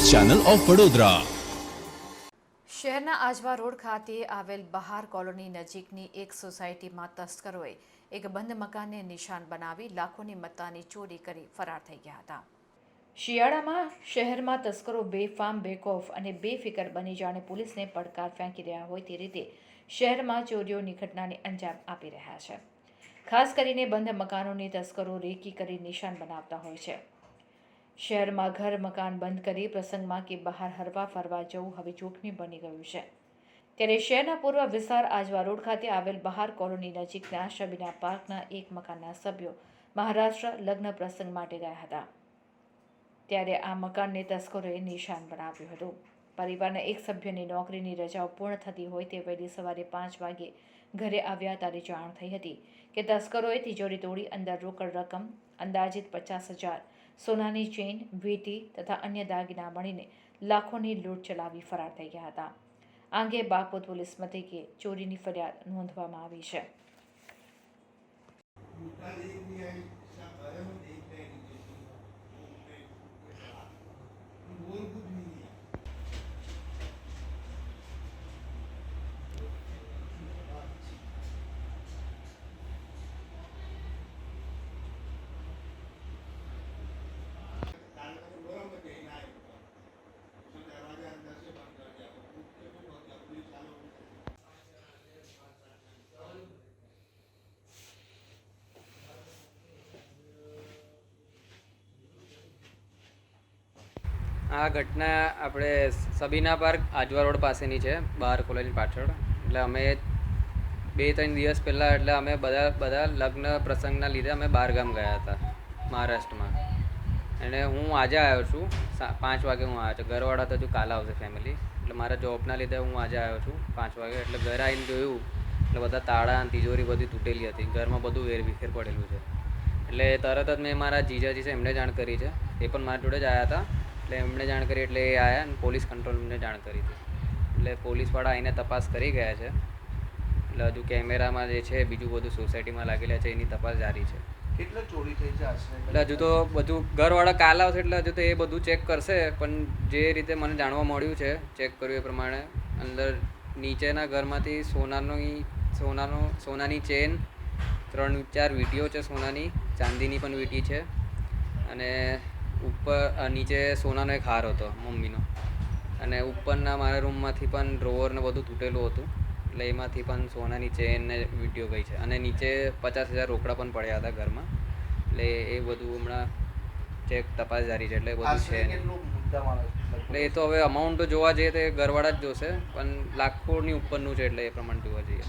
Channel of Vadodara. શહેરના Ajwa road ખાતે આવેલ બહાર કોલોની નજીકની એક સોસાયટીમાં તસ્કરોએ એક બંધ મકાનને નિશાન બનાવી લાખોની મત્તાની ચોરી કરી ફરાર થઈ ગયા હતા. શિયાળામાં શહેરમાં તસ્કરો બેફામ, બેકઓફ અને બેફિકર બની જાણે પોલીસને પડકાર ફેંકી રહ્યા હોય તે રીતે શહેરમાં ચોરીઓની ઘટનાને અંજામ આપી રહ્યા છે. ખાસ કરીને બંધ મકાનોની તસ્કરો રેકી કરી નિશાન બનાવતા હોય છે. શહેરમાં ઘર, મકાન બંધ કરી પ્રસંગમાં કે બહાર હરવા ફરવા જવું હવે જોખમી બની ગયું છે. ત્યારે શહેરના પૂર્વ વિસ્તાર આજવા રોડ ખાતે આવેલ બહાર કોલોની નજીકના શબીના પાર્કના એક મકાનના સભ્યો મહારાષ્ટ્ર લગ્ન પ્રસંગ માટે ગયા હતા. ત્યારે આ મકાનને તસ્કરોએ નિશાન બનાવ્યું હતું. પરિવારના એક સભ્યની નોકરીની રજાઓ પૂર્ણ થતી હોય તે વહેલી સવારે પાંચ વાગે ઘરે આવ્યા ત્યારે જાણ થઈ હતી કે તસ્કરોએ તિજોરી તોડી અંદર રોકડ રકમ અંદાજિત પચાસ હજાર સોનાની ચેઇન, વીટી તથા અન્ય દાગીના મળીને લાખોની લૂંટ ચલાવી ફરાર થઈ ગયા હતા. આ અંગે પોલીસ મથકે ચોરીની ફરિયાદ નોંધવામાં આવી છે. આ ઘટના આપણે સબીના પાર્ક આજવા રોડ પાસેની છે, બહાર કોલેજની પાછળ. એટલે અમે બે ત્રણ દિવસ પહેલાં, એટલે અમે બધા બધા લગ્ન પ્રસંગના લીધે અમે બહાર ગામ ગયા હતા, મહારાષ્ટ્રમાં. અને હું આજે આવ્યો છું પાંચ વાગે હું આવ્યો છું. ઘરવાળા તો હજુ કાલે આવશે ફેમિલી એટલે મારા જોબના લીધે હું આજે આવ્યો છું, પાંચ વાગે. એટલે ઘરે આવીને જોયું, એટલે બધા તાળા અને તિજોરી બધી તૂટેલી હતી. ઘરમાં બધું વેરવિખેર પડેલું છે. એટલે તરત જ મેં મારા જીજાજી છે, એમને જાણ કરી છે. એ પણ મારા જોડે જ આવ્યા હતા. એટલે એમણે જાણ કરી એટલે એ આવ્યા અને પોલીસ કંટ્રોલને જાણ કરી હતી. એટલે પોલીસવાળા આવીને તપાસ કરી ગયા છે. એટલે હજુ કેમેરામાં જે છે બીજું બધું સોસાયટીમાં લાગેલા છે એની તપાસ જારી છે. કેટલા ચોરી થઈ છે એટલે હજુ તો બધું ઘરવાળા કાલ આવશે એટલે હજુ તો એ બધું ચેક કરશે પણ જે રીતે મને જાણવા મળ્યું છે ચેક કર્યું એ પ્રમાણે અંદર નીચેના ઘરમાંથી સોનાની સોનાનો સોનાની ચેન ત્રણ ચાર વીંટીઓ છે સોનાની ચાંદીની પણ વીંટી છે. અને ઉપર નીચે સોનાનો એક હાર હતો મમ્મીનો. અને ઉપરના મારા રૂમમાંથી પણ ડ્રોવર ને બધું તૂટેલું હતું. એટલે એમાંથી પણ સોનાની ચેન ને વીડિયો ગઈ છે. અને નીચે પચાસ હજાર રોકડા પણ પડ્યા હતા ઘરમાં. એટલે એ બધું હમણાં ચેક તપાસ જારી છે એટલે બધું છે એટલે એ તો હવે અમાઉન્ટ જોવા જઈએ તો ઘરવાળા જ જોશે, પણ લાખોની ઉપરનું છે એટલે એ પ્રમાણે જોવા જઈએ.